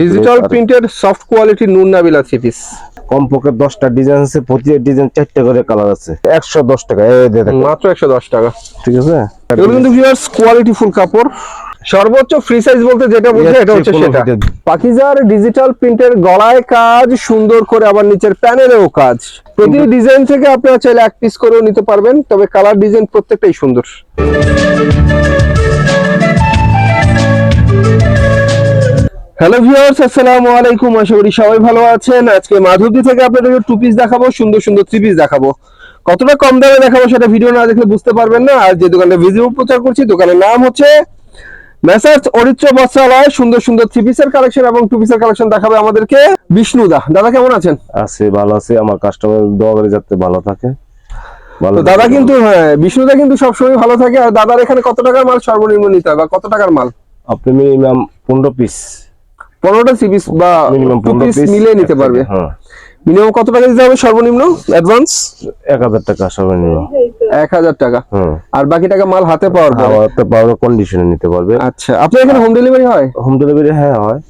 Digital প্রিন্টের soft quality নুন Nabila three piece কমপক্ষে দশটা ডিজাইন আছে প্রতি ডিজাইন চারটে করে কালার আছে। একশো দশ টাকা মাত্র একশো দশ টাকা। ঠিক আছে? এগুলো কিন্তু ভিউয়ার্স কোয়ালিটি ফুল কাপড়। সর্বোচ্চ ফ্রি সাইজ বলতে যেটা বলছে এটা হচ্ছে সেটা। পাকিজার ডিজিটাল প্রিন্টের গলায় কাজ সুন্দর করে আবার নিচের প্যানেলেও কাজ। প্রতি ডিজাইন থেকে আপনারা চাইলে এক পিস করেও নিতে পারবেন তবে কালার ডিজাইন প্রত্যেকটাই সুন্দর। হ্যালো ভিউয়ার্স আসসালামু আলাইকুম। আশা করি সবাই ভালো আছেন। আজকে মাধবদী থেকে আপনাদেরকে টু পিস দেখাবো সুন্দর সুন্দর থ্রি পিস দেখাবো। কতটা কম দামে দেখাবো সেটা ভিডিও না দেখলে বুঝতে পারবেন না। আর যে দোকানটা ভিজিবল প্রচার করছি দোকানের নাম হচ্ছে মেসার্স অরিত্র বস্ত্রালয় সুন্দর সুন্দর থ্রি পিসের কালেকশন এবং টু পিসের কালেকশন দেখাবে আমাদেরকে বিষ্ণুদা। দাদা কেমন আছেন? আছে ভালো আছে। আমার কাস্টমার দোয়া করে যাতে ভালো থাকে। ভালো দাদা কিন্তু হ্যাঁ বিষ্ণুদা কিন্তু সবসময় ভালো থাকে। আর দাদার এখানে কত টাকার মাল? সর্বনিম্ন নিতে হয় বা কত টাকার মাল? আপনি মিনিমাম পনেরো পিস পনেরোটা থ্রি পিস বা টু পিস মিলিয়ে নিতে পারবে। হ্যাঁ। মিনিমাম কত টাকা দিতে হবে সর্বনিম্ন? অ্যাডভান্স এক হাজার টাকা সর্বনিম্ন। এক হাজার টাকা। আর বাকি টাকা মাল হাতে পাওয়ার পরে? পাওয়ার কন্ডিশনে নিতে পারবে। আচ্ছা আপনার এখানে হোম ডেলিভারি হয়? হোম ডেলিভারি হ্যাঁ হয়।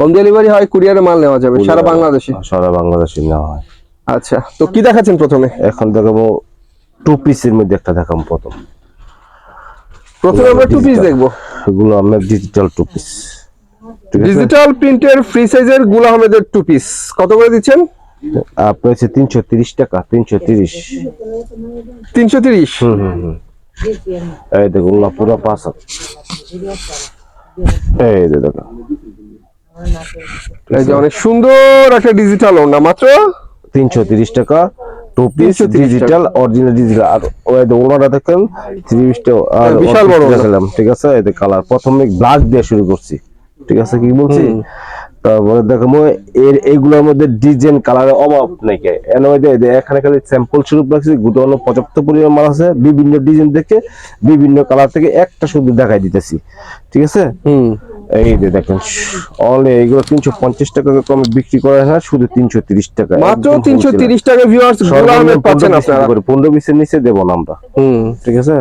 হোম ডেলিভারি হয় কুরিয়ারে মাল নেওয়া যাবে সারা বাংলাদেশে? সারা বাংলাদেশে নেওয়া হয়। আচ্ছা তো কি দেখাচ্ছেন প্রথমে? এখন দেখাবো টু পিসের মধ্যে একটা দেখাবো প্রথম। প্রথমে আমরা টু পিস দেখব। এগুলো আমরা ডিজিটাল টু পিস ডিজিটাল প্রিন্টের ফ্রি সাইজেরগুলা আহমেদের টু পিস কত করে দিচ্ছেন? আপনার হচ্ছে তিনশো তিরিশ টাকা তিনশো তিরিশ। তিনশো তিরিশ? হুম হুম হুম। এই দেখুন না পুরো পাঁচ এই যে দেখো এই যে অনেক সুন্দর একটা ডিজিটাল ওনা মাত্র? তিনশো তিরিশ টাকা two piece digital original digital আর ওই যে ওনারা দেখেন ত্রিশটা আর হ্যাঁ, বিশাল বড়। দেখালাম ঠিক আছে? এই যে কালার প্রথমে ব্ল্যাক দিয়ে শুরু করছি। ঠিক আছে কি বলছি? তারপরে দেখাবো এর এইগুলোর মধ্যে ডিজাইন কালারের অভাব নেই কে। এর মধ্যে এই যে এখানে খালি স্যাম্পল স্বরূপ রাখছি গুটানো পর্যাপ্ত পরিমাণ মাল আছে বিভিন্ন ডিজাইন থেকে বিভিন্ন কালার থেকে একটা শুধু দেখাই দিতেছি। ঠিক আছে? হুম। এই যে দেখেন অনলি এইগুলো তিনশো পঞ্চাশ টাকা কমে বিক্রি করে না শুধু তিনশো তিরিশ টাকা। মাত্র তিনশো। তিরিশ টাকা ভিউয়ার্স পাচ্ছেন আপনারা। পনেরো পিসের নিচে দেবো না আমরা। হুম। ঠিক আছে?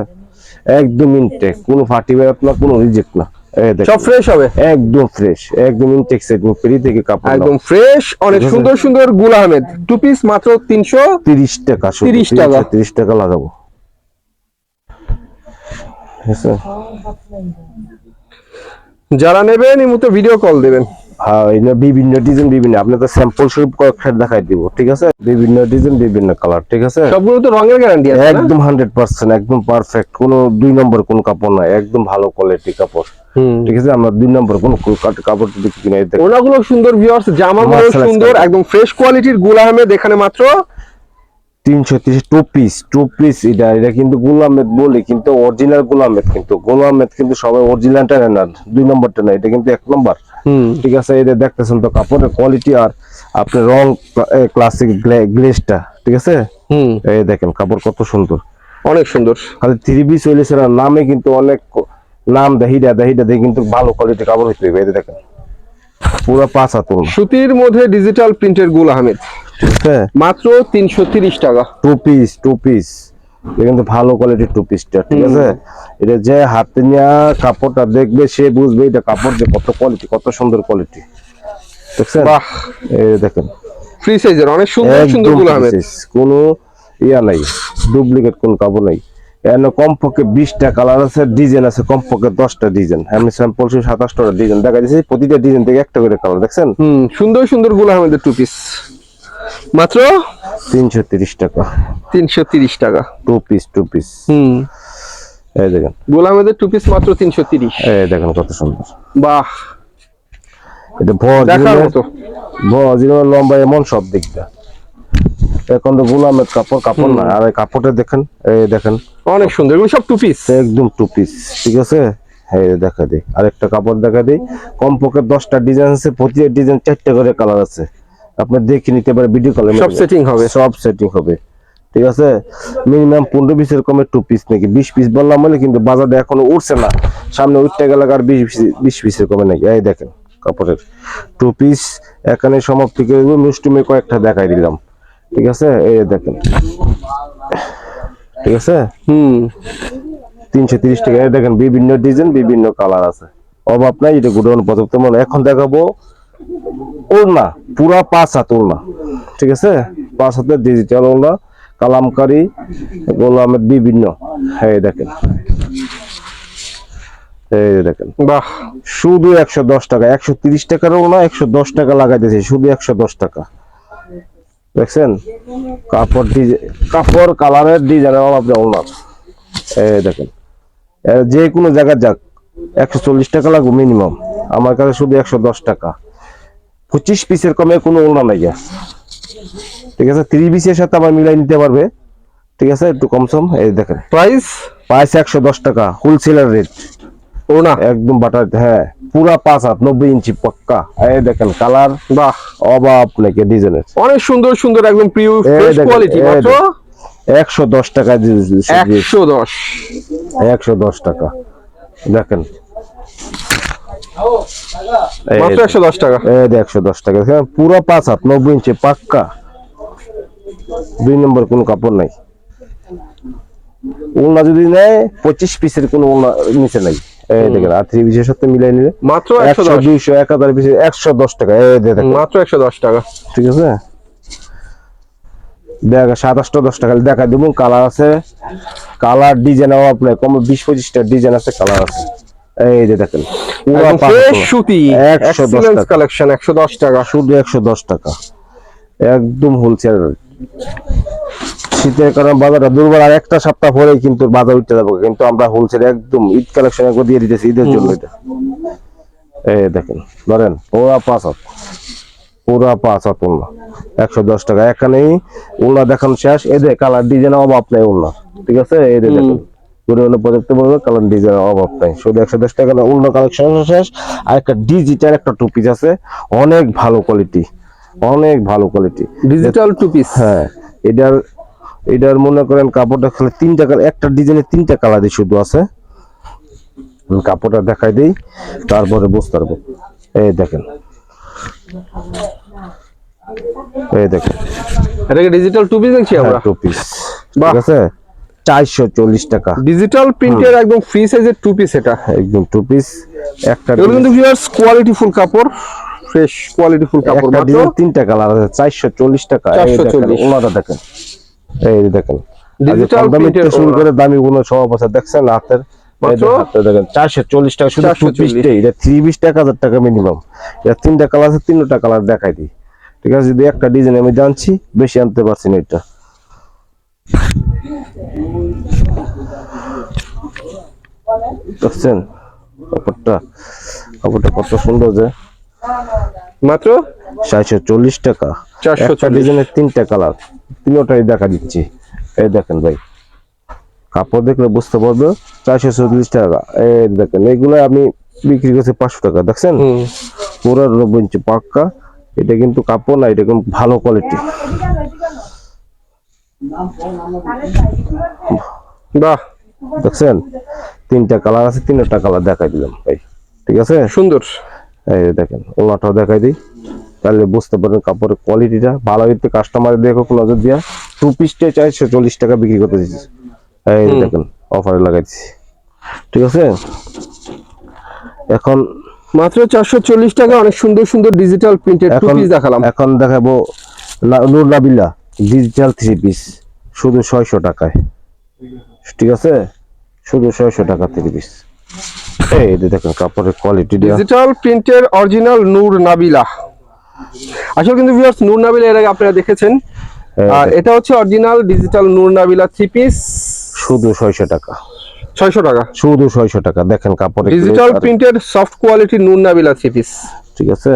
একদম ইনটেক কোনো ফাটি বেরোত না কোনো রিজেক্ট না। সব ফ্রেশ হবে? একদম ফ্রেশ একদম ইনটেক সেট পেরি থেকে কাপড় একদম ফ্রেশ অনেক সুন্দর সুন্দর গুল আহমেদ। টু পিস মাত্র তিনশো তিরিশ টাকা 30 টাকা। তিরিশ টাকা লাগাবো। যারা নেবেন এই মুহূর্তে ভিডিও কল দেবেন। হ্যাঁ বিভিন্ন ডিজাইন বিভিন্ন। আপনাকে স্যাম্পল স্বরূপ কয়েকটা দেখাই দিব ঠিক আছে? বিভিন্ন ডিজাইন বিভিন্ন কালার ঠিক আছে? সবগুলো তো রঙের গ্যারান্টি আছে একদম হান্ড্রেড পার্সেন্ট একদম পারফেক্ট কোনো দুই নম্বর কোন কাপড় নাই একদম ভালো কোয়ালিটি কাপড় ঠিক আছে? আমরা দুই নম্বর কোন কাপড় কাপড় বিক্রি কিনে দেখেন। ওনাগুলো সুন্দর ভিউয়ার্স জামাগুলো Martial সুন্দর একদম ফ্রেশ কোয়ালিটির গুল আহমেদ এখানে মাত্র তিনশো তিরিশ টু পিস টু পিস এটা এটা কিন্তু গোলামেদ বলি কিন্তু অরিজিনাল গোলামেদ কিন্তু গোলামেদ কিন্তু সবাই অরিজিনালটা নেয় না দুই নম্বরটা না এটা কিন্তু এক নম্বর। হুম। ঠিক আছে এটা দেখতেছেন তো কাপড়ের কোয়ালিটি আর আপনার রং ক্লাসিক গ্লেসটা ঠিক আছে? হুম। এই দেখেন কাপড় কত সুন্দর। অনেক সুন্দর। খালি থ্রি পিস হইলে সেটা নামে কিন্তু অনেক নাম দেহিটা দেহিটা দিয়ে কিন্তু ভালো কোয়ালিটি কাপড় হইতে হবে এই দেখেন। পুরো পাঁচ হাত সুতির মধ্যে ডিজিটাল প্রিন্টের গুল আহমেদ। মাত্র তিনশো তিরিশ টাকা। টু পিস টু পিস কিন্তু ভালো কোয়ালিটির টু পিসটা ঠিক আছে? এটা যে হাতে নিয়ে কাপড়টা দেখবে সে বুঝবে এটা কাপড় যে কত কোয়ালিটি কত সুন্দর কোয়ালিটি দেখছেন? এই দেখেন। ফ্রি সাইজের অনেক সুন্দর সুন্দর গুল pieces, কোনো ইয়া নাই ডুপ্লিকেট কোন কাপড় নাই। এখানে কমপক্ষে বিশটা কালার আছে ডিজাইন আছে কমপক্ষে দশটা ডিজাইন আমি স্যাম্পল সাতাশটা ডিজাইন দেখা যাচ্ছে প্রতিটা ডিজাইন থেকে একটা করে কালার দেখছেন? সুন্দর সুন্দর গুল আহমেদের টু পিস মাত্র? তিনশো তিরিশ টাকা। তিনশো তিরিশ টাকা। টু পিস টু পিস হুম। এই দেখেন। গুল আহমেদের টু পিস মাত্র তিনশো তিরিশ। এই দেখেন কত সুন্দর। বাহ। এটা মতো। ভজ লম্বা এমন সব দিকটা এখন তো গোলামের কাপড় কাপড় না। আর কাপড়টা দেখেন এই দেখেন। অনেক সুন্দর। এগুলো সব টু পিস একদম টু পিস ঠিক আছে? এই যে দেখা দিই। আরেকটা কাপড় দেখা দিই। কমপক্ষে দশটা ডিজাইন আছে প্রতিটা ডিজাইন চারটে করে কালার আছে। আপনি দেখে নিতে পারেন ভিডিও কলে সব setting হবে। সব সেটিং হবে। ঠিক আছে? মিনিমাম পনেরো পিসের কমে টু পিস নাকি? বিশ পিস বললাম বলে কিন্তু বাজারে এখনও উঠছে না। সামনে উঠতে গেলে আর বিশ পিস বিশ পিসের কমে নাকি? এই দেখেন কাপড়ের। টু পিস এখানে সমাপ্তি করে মিষ্টিমে কয়েকটা দেখাই দিলাম। ঠিক আছে? এই দেখেন। ঠিক আছে? হুম। তিনশো তিরিশ টাকা। দেখেন বিভিন্ন ডিজাইন বিভিন্ন কালার আছে। অভাব নাই এটা গুডন পর্যাপ্ত। মানে এখন দেখাবো। ওড়না পুরা পাঁচ হাত ওড়না ঠিক আছে? পাঁচ হাতের ডিজিটাল ওড়না কালামকারি গোলামের বিভিন্ন। হ্যাঁ দেখেন। এই দেখেন। বাহ। শুধু একশো দশ টাকা একশো তিরিশ ওড়না একশো দশ টাকা শুধু একশো দশ টাকা। দেখছেন? কাপড় কাপড় কালারের ডিজাইনের অভাব নেই এই দেখেন। যে কোনো জায়গায় যাক একশো চল্লিশ টাকা লাগবে মিনিমাম আমার কাছে শুধু একশো দশ টাকা। পঁচিশ পিসের কমে কোনো ওড়না নাই ঠিক আছে? ত্রিশ পিসের সাথে আবার মিলাই নিতে পারবে। ঠিক আছে? একটু কমসম এই দেখেন। প্রাইস প্রাইস একশো দশ টাকা হোলসেলার রেট ওনা? একদম বাটার হ্যাঁ পুরা পাঁচ হাত নব্বই ইঞ্চি পাক্কা। এই দেখেন কালার বাহ। অবাব নাকি ডিজাইনের। অনেক সুন্দর সুন্দর একদম প্রিয় ফ্রেশ কোয়ালিটি মাত্র দেখেন। একশো দশ টাকা একশো দশ। একশো দশ টাকা। দেখেন মাত্র একশো দশ টাকা। এই যে একশো দশ টাকা। দেখেন পুরো হাত ইঞ্চি পাক্কা। দুই নম্বর কোনো কাপড় নাই। যদি নেয় পঁচিশ পিসের কোনো উলনা নিচে নাই। এই দেখেন আর থ্রি পিসের সাথে মিলাই নিলে মাত্র পিসের টাকা। এই যে দেখেন। মাত্র একশো দশ টাকা। ঠিক আছে? দেখা সাতাশটা দশ টাকা দেখা দেবো। কালার আছে। কালার ডিজাইন আপনার কম বিশ পঁচিশটা ডিজাইন আছে কালার আছে। এই যে দেখেন। পুরা একদম পাঁচ ফ্রেশ হাত। সুতি একশো দশ এক্সিলেন্স টাকা। কালেকশন একশো দশ টাকা। শুধু একশো দশ টাকা। একদম হোলসেল শীতের কারণে বাজারটা দুর্বল আর একটা সপ্তাহ পরেই কিন্তু বাজার উঠতে যাব। কিন্তু আমরা হোলসেল একদম ঈদ কালেকশন একবার দিয়ে দিতেছি ঈদের জন্য এটা। এই দেখেন ধরেন ওরা পাঁচ হাত। পুরা পাঁচ হাত উল্লা একশো দশ টাকা। এখানেই উল্লা দেখানো শেষ। এদের কালার ডিজাইন অভাব নেই উল্লা ঠিক আছে? যে দেখেন। পরিমাণে পর্যাপ্ত পরিমাণে কালার অভাব নাই। শুধু একশো দশ টাকা উল্লা কালেকশন শেষ। আর একটা ডিজিটাল একটা টু পিস আছে অনেক ভালো কোয়ালিটি অনেক ভালো কোয়ালিটি ডিজিটাল টু পিস হ্যাঁ এটার এটার মনে করেন কাপড়টা খালি তিনটা কালার একটা ডিজাইনের তিনটা কালারই শুধু আছে। কাপড়টা দেখাই দিই তারপরে বুঝতে পারব। এই দেখেন। এই দেখেন। এটাকে ডিজিটাল টু পিস দেখছি আমরা। টু পিস ঠিক আছে? চারশো চল্লিশ টাকা। ডিজিটাল প্রিন্টের একদম ফ্রি সাইজের টু পিস এটা। একদম টু পিস একটা এগুলো কিন্তু ভিউয়ার্স কোয়ালিটি ফুল কাপড় ফ্রেশ কোয়ালিটি ফুল কাপড় মাত্র। তিনটা কালার আছে চারশো চল্লিশ টাকা। এই দেখেন 440 ওনাটা দেখেন। এই দেখেন। print এর শুরু করে দামি কোনো সব আছে দেখছেন হাতের? 440 তিনটা কালার আছে তিনটা কালার দেখাই দিই। ঠিক আছে যদি একটা ডিজাইন আমি জানছি বেশি আনতে পারছি না এটা। দেখছেন? কাপড়টা কাপড়টা কত সুন্দর যে। মাত্র? চারশো চল্লিশ টাকা। 440 একটা ডিজাইনের তিনটা কালার। তিনটাই দেখা দিচ্ছি। এই দেখেন ভাই। কাপড় দেখলে বুঝতে পারবে চারশো চল্লিশ টাকা। এই দেখেন এগুলো আমি বিক্রি করছি পাঁচশো টাকা দেখছেন? পুরো নব্বই ইঞ্চি পাক্কা। এটা কিন্তু কাপড় না এটা কিন্তু ভালো কোয়ালিটি বাহ দেখছেন? তিনটা কালার আছে তিনটা কালার দেখাই দিলাম। ভাই ঠিক আছে? সুন্দর। এই দেখেন ওনাটাও দেখাই দিই। তাহলে বুঝতে পারবেন কাপড়ের কোয়ালিটিটা ভালো হইতে কাস্টমার দেখো নজর দিয়া। টু পিসটে চারশো চল্লিশ টাকা বিক্রি করতে দিচ্ছি এই দেখেন অফারে লাগাইছি ঠিক আছে? এখন মাত্র চারশো চল্লিশ টাকা অনেক সুন্দর সুন্দর ডিজিটাল প্রিন্টেড টু পিস দেখালাম। এখন দেখাবো না- নূর ডিজিটাল থ্রি পিস শুধু ছয়শো টাকায়। ঠিক আছে? শুধু ছয়শো টাকা থ্রি পিস এই দেখেন কাপড়ের কোয়ালিটি ডিজিটাল প্রিন্টের অরিজিনাল নূর নাবিলা আসলে কিন্তু ভিউয়ার্স নূর নাবিলা এর আগে আপনারা দেখেছেন। আর এটা হচ্ছে original digital Noor Nabila three piece শুধু ছয়শো টাকা। ছয়শো টাকা। শুধু ছয়শো টাকা। দেখেন কাপড়ের digital printed soft quality Noor Nabila three piece ঠিক আছে?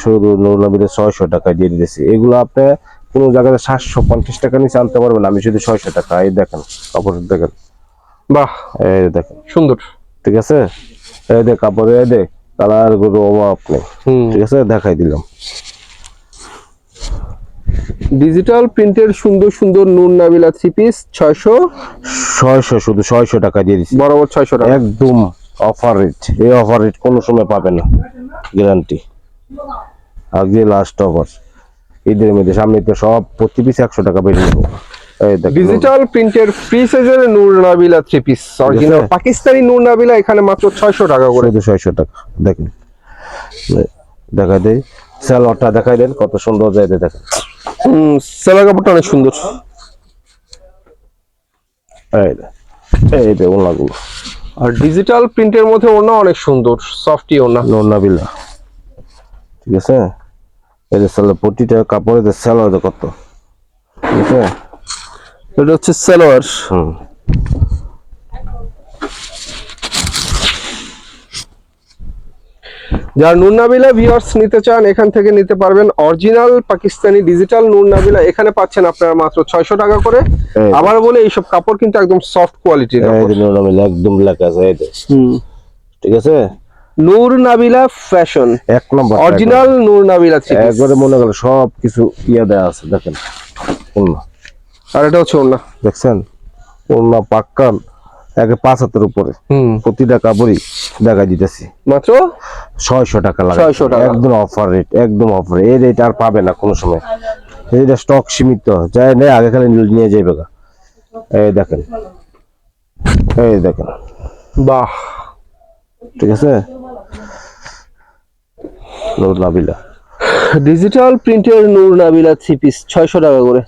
শুধু নুরনবীতে ছয়শো টাকা দিয়ে দিতেছি। এগুলো আপনি কোনো জায়গায় সাতশো পঞ্চাশ টাকা নিচে আনতে পারবেন না। আমি শুধু ছয়শো টাকা এই দেখেন কাপড় দেখেন। বাহ এই দেখেন। সুন্দর। ঠিক আছে? এই দেখ কাপড় এই দেখ কালারগুলো অভাব নেই। ঠিক আছে? দেখাই দিলাম। ডিজিটাল প্রিন্টের সুন্দর সুন্দর নূর নাবিলা থ্রি পিস ছয়শো। ছয়শো শুধু ছয়শো টাকা দিয়ে দিচ্ছি বরাবর ছয়শো টাকা। একদম অফার রেট এই অফার রেট কোনো সময় পাবে না। গ্যারান্টি আগে লাস্ট অফার ঈদের মধ্যে সামনে তো সব প্রতি পিস একশো টাকা বেড়ে নেব। ডিজিটাল প্রিন্টের ফ্রি সাইজের Noor Nabila three piece original? Pakistani Noor Nabila এখানে মাত্র ছয়শো টাকা করে। ছয়শো টাকা দেখেন। দেখা দেয় স্যালোয়ারটা দেখাই দেন কত সুন্দর যাইতে দেখেন। সেলার কাপড়টা অনেক সুন্দর। এই দে ওনাগুলো আর ডিজিটাল প্রিন্টের মধ্যে ওনা অনেক সুন্দর সফটি ওনা নোনা বিলা ঠিক আছে? এই যে স্যালো প্রতিটা কাপড়ে স্যালোয়ার কত ঠিক আছে এটা? হচ্ছে সালোয়ার। হুম। যারা নুন নাবিলা ভিউয়ার্স নিতে চান এখান থেকে নিতে পারবেন অরিজিনাল পাকিস্তানি ডিজিটাল নুন নাবিলা এখানে পাচ্ছেন আপনারা মাত্র ছয়শো টাকা করে। আবার বলে এইসব কাপড় কিন্তু একদম সফট কোয়ালিটির যে একদম লেখা আছে ঠিক আছে? নূর নাবিলা ফ্যাশন। এক নম্বর অরিজিনাল নূর নাবিলা একবারে মনে গেল সব কিছু ইয়ে দেওয়া আছে দেখেন। ওনা আর এটা হচ্ছে ওনা দেখছেন? ওনা পাক্কা একে পাঁচ হাতের উপরে। প্রতিটা কাপড়ই দেখা দিতেছি। মাত্র? ছয়শো টাকা লাগে। 600 টাকা। একদম অফার রেট একদম অফার এই রেট আর পাবে না কোনো সময়। এইটা স্টক সীমিত। যাই নেই আগে খালি নিয়ে যাইবে এই দেখেন। এই দেখেন। বাহ। ঠিক আছে? নূর নাবিলা ডিজিটাল প্রিন্টের নূর নাবিলা থ্রি পিস ছয়শো টাকা করে।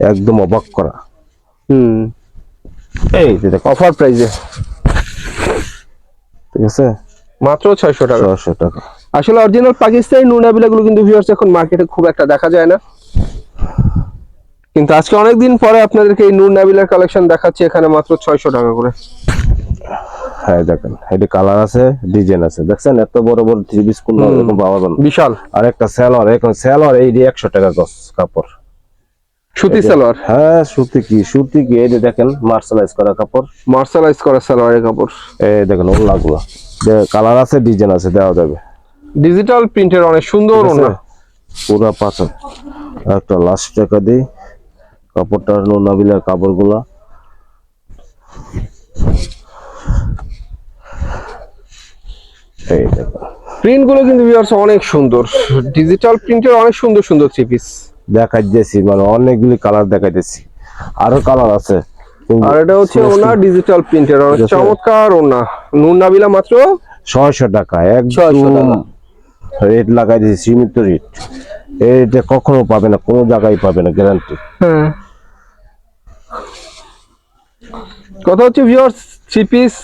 একদম অবাক করা। হুম। এই দেখো অফার প্রাইসে ঠিক আছে? মাত্র ছয়শো টাকা। ছয়শো টাকা। আসলে অরিজিনাল পাকিস্তানি নুনগুলো কিন্তু ভিউয়ার্স এখন মার্কেটে খুব একটা দেখা যায় না। কিন্তু আজকে অনেকদিন পরে আপনাদেরকে এই নুন নাবিলার কালেকশন দেখাচ্ছি এখানে মাত্র ছয়শো টাকা করে। হ্যাঁ দেখেন। এটি কালার আছে ডিজাইন আছে। দেখছেন? এত বড় বড় থ্রি পিস কোন এরকম পাওয়া যাবে বিশাল। আর একটা স্যালোয়ার এখন স্যালোয়ার এই দিয়ে একশো টাকা গছ কাপড়। সুতি সালোয়ার হ্যাঁ সুতি কি? সুতি কি? এই দেখেন মার্শালাইজ করা কাপড়। মার্শালাইজ করা সালোয়ারের কাপড়। এই দেখেন ওগুলা গুলো কালার আছে ডিজাইন আছে দেওয়া যাবে। ডিজিটাল প্রিন্টের অনেক সুন্দর? ওনা পুরা পাঁচা একটা লাস্ট টাকা দিই। কাপড়টা নোনাবিলার কাপড়গুলা এই দেখো। প্রিন্টগুলো কিন্তু ভিউয়ার্স অনেক সুন্দর। ডিজিটাল প্রিন্টের অনেক সুন্দর সুন্দর থ্রি পিস দেখাইতেছি মানে অনেকগুলি কালার দেখাইতেছি। আরও কালার আছে। আর এটা হচ্ছে ওনা ডিজিটাল প্রিন্টের অনেক চমৎকার ওনা। নুন নাবিলা মাত্র ছয়শো টাকা একদম রেট লাগাই দিয়েছি সীমিত রেট এটা কখনো পাবে না কোনো জায়গায় পাবে না গ্যারান্টি হ্যাঁ। কথা হচ্ছে ভিউয়ার্স থ্রি পিস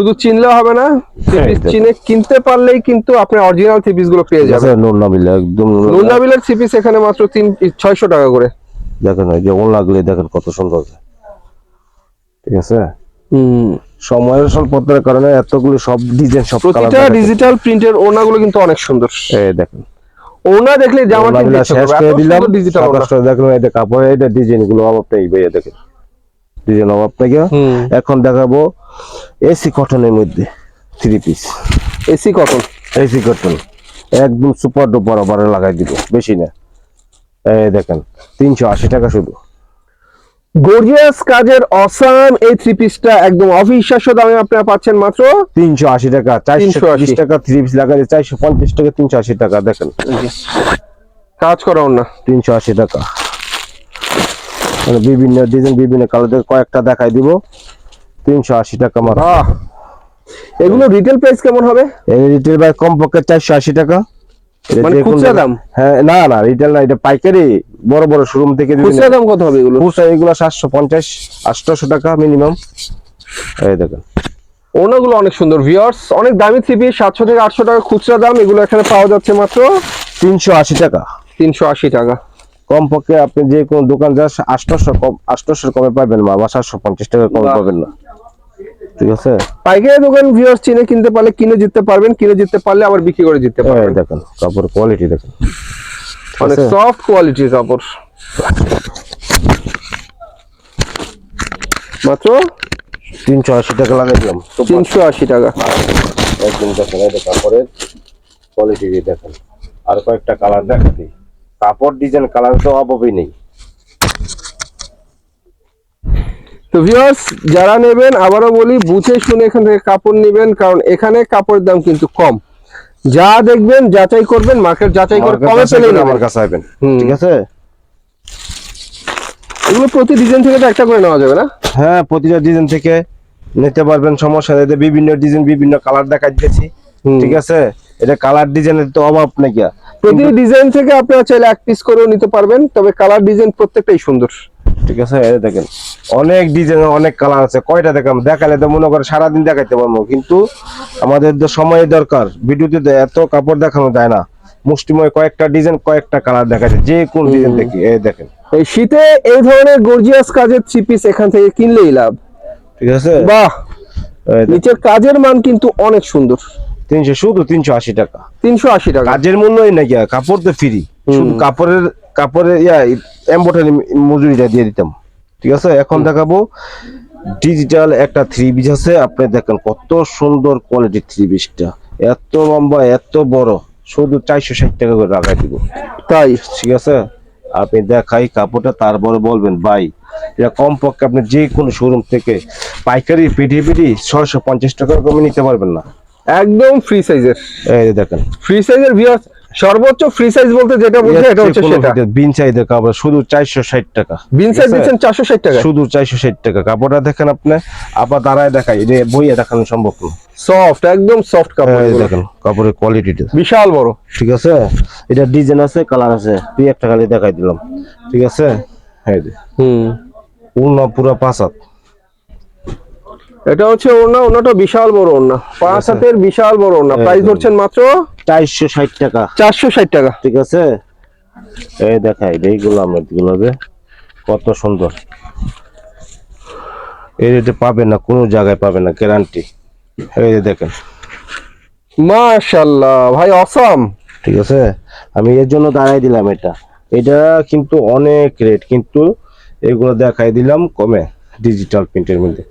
শুধু চিনলে হবে না হ্যাঁ, এটা- চিনে কিনতে পারলেই কিন্তু আপনি অরিজিনাল থ্রি পিসগুলো পেয়ে যাবেন। নুন একদম নুন নাবিলার থ্রি পিস এখানে মাত্র তিন ছয়শো টাকা করে। দেখেন এই যে ওন লাগলে দেখেন কত সুন্দর। ঠিক আছে? হুম। সময়ের স্বল্পতার কারণে এতগুলো সব ডিজাইন সব প্রতিটা ডিজিটাল প্রিন্টের ওনাগুলো কিন্তু অনেক সুন্দর। এই দেখেন। ওনা দেখলে জামা কিনতে ইচ্ছে করবে। দিলাম। ডিজিটাল ওনা দেখেন যে কাপড় ডিজাইনগুলো অভাব নেই ভাইয়া দেখেন। ডিজাইন অভাব থেকে এখন দেখাবো এসি কটনের মধ্যে three piece AC cotton? AC cotton. একদম সুপার ডুপার অফারে লাগাই দিব বেশি না। এই দেখেন তিনশো আশি টাকা শুধু। গর্জিয়াস কাজের অসাম এই থ্রি পিসটা একদম অবিশ্বাস্য দামে আপনারা পাচ্ছেন মাত্র তিনশো আশি টাকা চারশো 380 বিশ টাকা থ্রি পিস লাগাই চারশো পঞ্চাশ টাকা তিনশো আশি টাকা দেখেন। কাজ করা না তিনশো আশি টাকা। মানে বিভিন্ন ডিজাইন বিভিন্ন কালার কয়েকটা দেখাই দিব। তিনশো আশি টাকা মাত্র বাহ। এগুলো রিটেল প্রাইস কেমন হবে? রিটেল বাই কমপক্ষে চারশো আশি টাকা। মানে খুচরা দাম? হ্যাঁ না না রিটেল না এটা পাইকারি বড় বড় শোরুম থেকে খুচরা দাম কত হবে এগুলো? খুচরা এগুলো সাতশো পঞ্চাশ আটশোশো টাকা মিনিমাম এই দেখেন। ওনাগুলো অনেক সুন্দর ভিউয়ার্স অনেক দামি সাতশো থেকে আটশো টাকা খুচরা দাম এগুলো এখানে পাওয়া যাচ্ছে মাত্র তিনশো আশি টাকা। তিনশো আশি টাকা। কমপক্ষে আপনি যে কোনো দোকান যান আটশোশো কম আটশোশো কমে পাবেন বা সাতশো পঞ্চাশ টাকা কমে পাবেন না। ঠিক আছে? পাইকারি দোকান ভিউয়ার্স চিনে কিনতে পারলে কিনে জিততে পারবেন কিনে জিততে পারলে আবার বিক্রি করে জিততে পারবেন। দেখেন কাপড় কোয়ালিটি দেখেন। অনেক সফট কোয়ালিটির কাপড়। মাত্র? তিনশো আশি টাকা লাগাই দিলাম তিনশো আশি টাকা। একদম দেখেন এই কাপড়ের কোয়ালিটি দেখেন। আর কয়েকটা কালার দেখা দিই কাপড় ডিজাইন কালার তো অভাবই নেই। তো ভিউয়ার্স যারা নেবেন আবারও বলি বুঝে শুনে এখান থেকে কাপড় নেবেন কারণ এখানে কাপড়ের দাম কিন্তু কম। যা দেখবেন যাচাই করবেন মার্কেট যাচাই করে কমে কাছে পেলে আসবেন, নেবেন। আমার কাছে আসবেন ঠিক আছে? এগুলো প্রতি ডিজাইন থেকে তো একটা করে নেওয়া যাবে না? হ্যাঁ প্রতিটা ডিজাইন থেকে নিতে পারবেন সমস্যা নেই। বিভিন্ন ডিজাইন বিভিন্ন কালার দেখা দিয়েছি। ঠিক আছে? এটা কালার ডিজাইনের তো অভাব নাকি? প্রতি ডিজাইন থেকে আপনারা চাইলে এক পিস করেও নিতে পারবেন তবে কালার ডিজাইন প্রত্যেকটাই সুন্দর। ঠিক আছে? এই দেখেন অনেক ডিজাইন অনেক কালার আছে। কয়টা দেখাম? দেখালে তো মনে করে সারাদিন দেখাইতে পারব। কিন্তু আমাদের তো সময় দরকার। ভিডিওতে তো এত কাপড় দেখানো যায় না। মুষ্টিময় কয়েকটা ডিজাইন কয়েকটা কালার দেখা যায় যে কোন ডিজাইন দেখি এই দেখেন। এই শীতে এই ধরনের গর্জিয়াস কাজের থ্রি পিস এখান থেকে কিনলেই লাভ। ঠিক আছে? বাহ! নিচের কাজের মান কিন্তু অনেক সুন্দর। তিনশো শুধু তিনশো আশি টাকা। তিনশো আশি টাকা। কাজের মূল্যই নাকি? কাপড় তো ফ্রি শুধু কাপড়ের কাপড়ের ইয়া এম্বোটারি মজুরিটা দিয়ে দিতাম। ঠিক আছে? এখন দেখাবো। ডিজিটাল একটা থ্রি পিস আছে। আপনি দেখেন কত সুন্দর কোয়ালিটির থ্রি পিসটা এত লম্বা এত বড়। শুধু চারশো ষাট টাকা করে রাখা দিব। তাই ঠিক আছে? আপনি দেখাই কাপড়টা তারপরে বলবেন ভাই এটা কমপক্ষে আপনি যে কোনো শোরুম থেকে পাইকারি পিঠি পিঠি ছয়শো পঞ্চাশ টাকা কমে নিতে পারবেন না। একদম ফ্রি সাইজের এই দেখেন। ফ্রি সাইজের ভিউয়ার্স সর্বোচ্চ ফ্রি সাইজ বলতে যেটা বলছে এটা হচ্ছে সেটা। বিন সাইজের কাপড় শুধু চারশো ষাট টাকা। বিন সাইজ দিচ্ছেন চারশো ষাট টাকা শুধু চারশো ষাট টাকা। কাপড়টা দেখেন আপনি আবার দাঁড়ায় দেখাই এটা বইয়ে দেখানো সম্ভব না। সফট একদম সফট কাপড় দেখেন কাপড়ের কোয়ালিটিটা বিশাল বড়। ঠিক আছে? এটা ডিজাইন আছে কালার আছে। দুই একটা খালি দেখাই দিলাম। ঠিক আছে? এই যে হুম। পূর্ণ পুরো পাঁচ হাত। এটা হচ্ছে ওড়না ওড়নাটা বিশাল বড় ওড়না। পাঁচ হাতের বিশাল বড় ওড়না। প্রাইস ধরছেন মাত্র? চারশো ষাট টাকা। চারশো ষাট টাকা। ঠিক আছে? এই দেখাই এইগুলো আমরা গুলাবে কত সুন্দর। এই রেটে পাবে না কোনো জায়গায় পাবে না গ্যারান্টি এই যে দেখেন। মাশাল্লাহ ভাই অসম ঠিক আছে? আমি এর জন্য দাঁড়াই দিলাম এটা। এটা কিন্তু অনেক রেট কিন্তু এগুলো দেখাই দিলাম কমে। ডিজিটাল প্রিন্টের মধ্যে।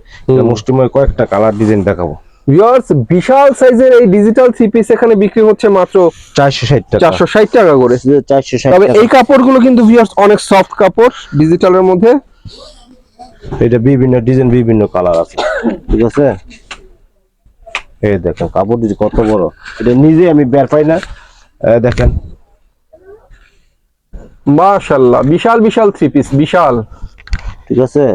মুষ্টিময় কয়েকটা কালার ডিজাইন দেখাবো। ভিউয়ার্স বিশাল সাইজের এই ডিজিটাল থ্রি পিস এখানে বিক্রি হচ্ছে মাত্র চারশো ষাট টাকা। চারশো ষাট টাকা করে। চারশো ষাট তবে এই কাপড়গুলো কিন্তু ভিউয়ার্স অনেক সফট কাপড় ডিজিটালের মধ্যে। এটা বিভিন্ন ডিজাইন বিভিন্ন কালার আছে। ঠিক আছে? এই দেখেন কাপড় দিদি কত বড়। এটা নিজে আমি বের পাই না। দেখেন। মাশাল্লাহ বিশাল বিশাল থ্রি পিস বিশাল। ঠিক আছে?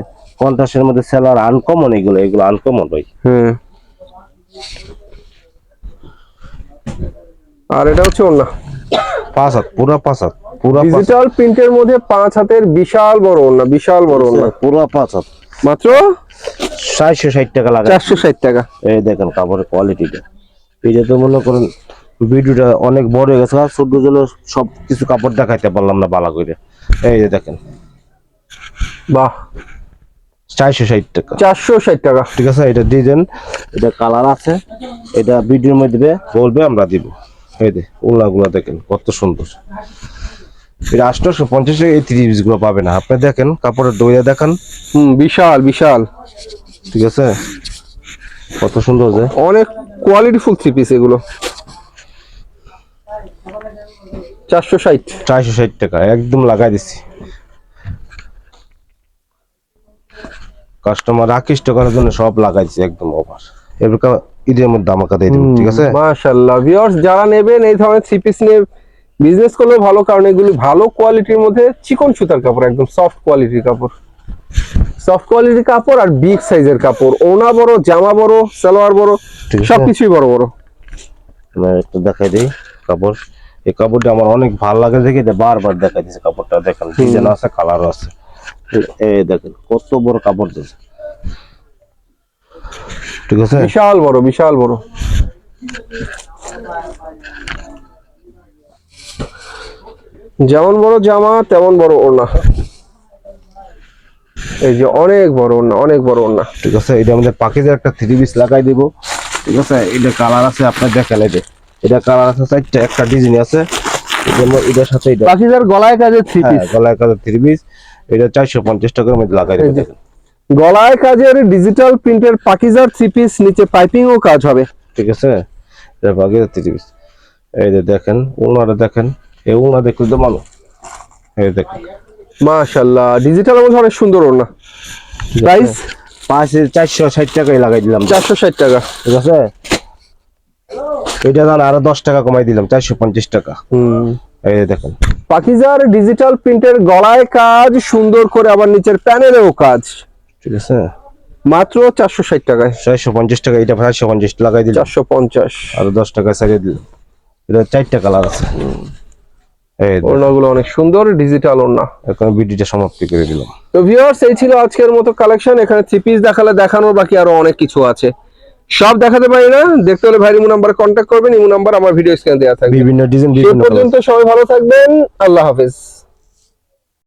কন্ট্রাস্টের মধ্যে সেলার আনকমন এগুলো এগুলো আনকমন ভাই। হুম। আর এটা হচ্ছে ওড়না। পাঁচ হাত পুরা পাঁচ হাত পুরা ডিজিটাল প্রিন্টের মধ্যে পাঁচ হাতের বিশাল বড় ওড়না বিশাল বড় হাত, পুরা পাঁচ হাত। মাত্র? চারশো ষাট টাকা লাগে। চারশো ষাট টাকা। এই দেখেন কাপড়ের কোয়ালিটিটা এটা তো মনে করেন ভিডিওটা অনেক বড় হয়ে গেছে ছোট জন্য সব কিছু কাপড় দেখাইতে পারলাম না বালা করে এই যে দেখেন। বাহ। চারশো ষাট টাকা। চারশো ষাট টাকা। ঠিক আছে এটা এটা কালার আছে। এটা ভিডিওর মধ্যে বলবে আমরা দিব। এই দেখেন কত সুন্দর। এটা আটশোশো পঞ্চাশ এই পাবে না আপনি দেখেন কাপড়ের দইয়া দেখান। হুম বিশাল বিশাল। ঠিক আছে? কত সুন্দর যে। অনেক কোয়ালিটিফুল থ্রি পিস এগুলো। চারশো ষাট। চারশো ষাট টাকা একদম লাগাই দিচ্ছি। কাস্টমার আকৃষ্ট করার জন্য সব লাগাইছি একদম ওভার এবার ঈদের মধ্যে আমাকে দিয়ে দিবেন ঠিক আছে? মাশাল্লাহ ভিউয়ার্স যারা নেবেন এই ধরনের থ্রি পিস নিয়ে বিজনেস করলে ভালো কারণ এগুলি ভালো কোয়ালিটির মধ্যে চিকন সুতার কাপড় একদম সফট কোয়ালিটির কাপড়। সফট কোয়ালিটির কাপড় আর বিগ সাইজের কাপড়। ওনা বড় জামা বড় সালোয়ার বড়। সবকিছুই বড় বড়। আমি একটু দেখাই দিই কাপড়। এই কাপড়টা আমার অনেক ভালো লাগে দেখে বারবার দেখাই দিচ্ছে কাপড়টা। দেখেন ডিজাইন আছে কালারও আছে। এই দেখেন কত বড় কাপড় দিয়েছে ঠিক আছে? বিশাল বড় বিশাল বড়। যেমন বড় জামা তেমন বড় ওড়না। এই যে অনেক বড় ওড়না অনেক বড় ওড়না। ঠিক আছে এটা আমাদের পাখিদের একটা থ্রি পিস লাগাই দিব। ঠিক আছে এটা কালার আছে আপনার দেখেন এই যে। এটা কালার আছে চারটা একটা ডিজাইন আছে। এটার সাথে এটা পাখিজার গলায় কাজে থ্রি পিস গলায় কাজে থ্রি পিস এটা চারশো পঞ্চাশ টাকার মধ্যে লাগাই। দেখেন গলায় কাজের ডিজিটাল প্রিন্টের পাকিজার থ্রি পিস নিচে পাইপিং ও কাজ হবে। ঠিক আছে? এটা পাখিদের থ্রি পিস এই যে দেখেন ওনারা দেখেন। এই ওনা দেখলে তো মানো এই দেখেন। মাশাল্লাহ ডিজিটাল মধ্যে অনেক সুন্দর ওড়না। প্রাইস পাঁচে চারশো ষাট টাকাই লাগাই দিলাম। চারশো ষাট টাকা। ঠিক আছে? এটা দাম আরও দশ টাকা কমাই দিলাম চারশো পঞ্চাশ টাকা। হুম। এই দেখেন। পাকিজার ডিজিটাল প্রিন্টের গলায় কাজ সুন্দর করে আবার নিচের প্যানেলেও কাজ। ঠিক আছে। মাত্র চারশো ষাট টাকায়। ছয়শো পঞ্চাশ টাকা এটা চারশো পঞ্চাশ লাগাই দিল চারশো পঞ্চাশ। আর দশ টাকা সারিয়ে দিলাম। এটা চারটা কালার আছে। ওড়নাগুলো অনেক সুন্দর ডিজিটাল ওড়না। এখন ভিডিওটা সমাপ্তি করে দিলাম। তো ভিউয়ার্স এই ছিল আজকের মতো কালেকশন এখানে থ্রি পিস দেখালে দেখানোর বাকি আরও অনেক কিছু আছে। সব দেখাতে পারি না। দেখতে হলে ভাইয়ের ইমো নাম্বার কন্ট্যাক্ট করবেন ইমো নাম্বার আমার ভিডিও স্ক্রিনে দেওয়া থাকবে। বিভিন্ন ডিজাইন পর্যন্ত সবাই ভালো থাকবেন। আল্লাহ হাফেজ।